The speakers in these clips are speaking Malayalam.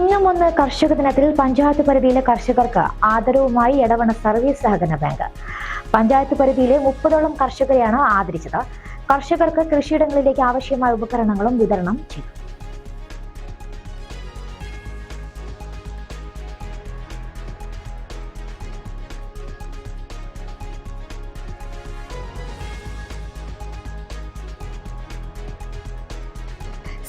ചിങ്ങം ഒന്ന് കർഷക ദിനത്തിൽ പഞ്ചായത്ത് പരിധിയിലെ കർഷകർക്ക് ആദരവുമായി എടവണ സർവീസ് സഹകരണ ബാങ്ക്. പഞ്ചായത്ത് പരിധിയിലെ മുപ്പതോളം കർഷകരെയാണ് ആദരിച്ചത്. കർഷകർക്ക് കൃഷിയിടങ്ങളിലേക്ക് ആവശ്യമായ ഉപകരണങ്ങളും വിതരണം ചെയ്തു.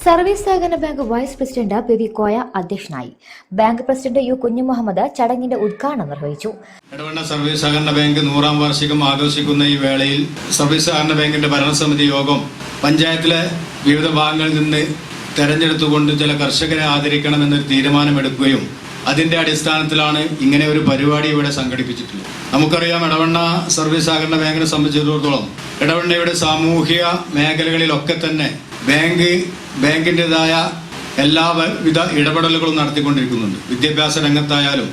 സർവീസ് സഹകരണ bank vice president P V Koya അധ്യക്ഷനായി. ബാങ്ക് പ്രസിഡന്റ് യു കുഞ്ഞുമുഹമ്മദ് ചടങ്ങിന്റെ ഉദ്ഘാടനം നിർവഹിച്ചു. ഇടവണ്ണ സർവീസ് സഹകരണ ബാങ്ക് നൂറാം വാർഷികം ആഘോഷിക്കുന്ന ഈ വേളയിൽ സർവീസ് സഹകരണ ബാങ്കിന്റെ ഭരണസമിതി യോഗം പഞ്ചായത്തിലെ വിവിധ ഭാഗങ്ങളിൽ നിന്ന് തെരഞ്ഞെടുത്തുകൊണ്ട് ചില കർഷകരെ ആദരിക്കണമെന്നൊരു തീരുമാനമെടുക്കുകയും അതിന്റെ അടിസ്ഥാനത്തിലാണ് ഇങ്ങനെ ഒരു പരിപാടി ഇവിടെ സംഘടിപ്പിച്ചിട്ടുള്ളത്. നമുക്കറിയാം ഇടവണ്ണ സർവീസ് സഹകരണ ബാങ്കിനെ സംബന്ധിച്ചിടത്തോളം ഇടവണ്ണയുടെ സാമൂഹിക മേഖലകളിലൊക്കെ തന്നെ ബാങ്ക് ബാങ്കിന്റെതായ എല്ലാവിധ ഇടപെടലുകളും നടത്തിക്കൊണ്ടിരിക്കുന്നുണ്ട്. വിദ്യാഭ്യാസ രംഗത്തായാലും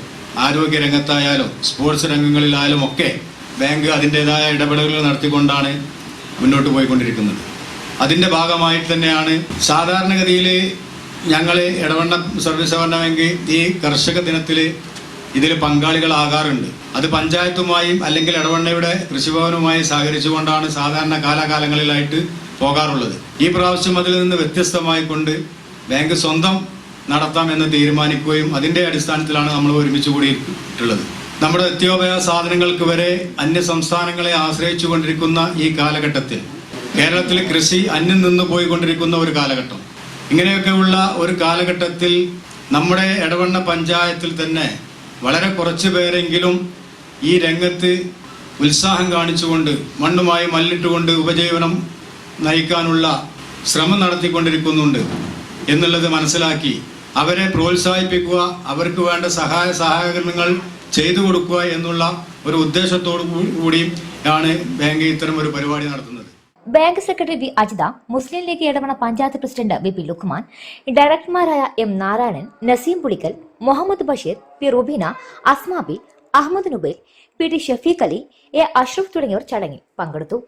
ആരോഗ്യ രംഗത്തായാലും സ്പോർട്സ് രംഗങ്ങളിലായാലും ഒക്കെ ബാങ്ക് അതിന്റെതായ ഇടപെടലുകൾ നടത്തിക്കൊണ്ടാണ് മുന്നോട്ട് പോയിക്കൊണ്ടിരിക്കുന്നത്. അതിന്റെ ഭാഗമായിട്ട് തന്നെയാണ് സാധാരണഗതിയിൽ ഞങ്ങൾ ഇടവണ്ണ സർവീസ് സഹകരണ ബാങ്ക് ഈ കർഷക ദിനത്തിൽ ഇതിൽ പങ്കാളികളാകാറുണ്ട്. അത് പഞ്ചായത്തുമായും അല്ലെങ്കിൽ ഇടവണ്ണയുടെ കൃഷിഭവനുമായി സഹകരിച്ചുകൊണ്ടാണ് സാധാരണ കാലാകാലങ്ങളിലായിട്ട് പോകാറുള്ളത്. ഈ പ്രാവശ്യം അതിൽ നിന്ന് വ്യത്യസ്തമായി കൊണ്ട് ബാങ്ക് സ്വന്തം നടത്താം എന്ന് തീരുമാനിക്കുകയും അതിന്റെ അടിസ്ഥാനത്തിലാണ് നമ്മൾ ഒരുമിച്ച് കൂടിയിട്ടുള്ളത്. നമ്മുടെ നിത്യോപയോഗ സാധനങ്ങൾക്ക് വരെ അന്യ സംസ്ഥാനങ്ങളെ ആശ്രയിച്ചു കൊണ്ടിരിക്കുന്ന ഈ കാലഘട്ടത്തിൽ കേരളത്തിൽ കൃഷി അന്യം നിന്ന് പോയിക്കൊണ്ടിരിക്കുന്ന ഒരു കാലഘട്ടം. ഇങ്ങനെയൊക്കെയുള്ള ഒരു കാലഘട്ടത്തിൽ നമ്മുടെ ഇടവണ്ണ പഞ്ചായത്തിൽ തന്നെ വളരെ കുറച്ച് പേരെങ്കിലും ഈ രംഗത്ത് ഉത്സാഹം കാണിച്ചുകൊണ്ട് മണ്ണുമായി മല്ലിട്ടുകൊണ്ട് ഉപജീവനം നയിക്കാനുള്ള ശ്രമം നടത്തിക്കൊണ്ടിരിക്കുന്നുണ്ട് എന്നുള്ളത് മനസ്സിലാക്കി അവരെ പ്രോത്സാഹിപ്പിക്കുക അവർക്ക് വേണ്ട സഹായ സഹകരണങ്ങൾ ചെയ്തു കൊടുക്കുക എന്നുള്ള ഒരു ഉദ്ദേശത്തോടു കൂടി ആണ് ബാങ്ക് ഇത്തരം ഒരു പരിപാടി നടത്തുന്നത്. Bank secretary V Ajitha Muslim League Edavanna panchayat president V P Lukman ഡയറക്ടർമാരായ M Narayanan Naseem Pulikkal Muhammad Basheer P Rubeena Asmabi Ahammed Nubail P T Shafeeq Ali A Ashraf തുടങ്ങിയവർ ചടങ്ങിൽ പങ്കെടുത്തു.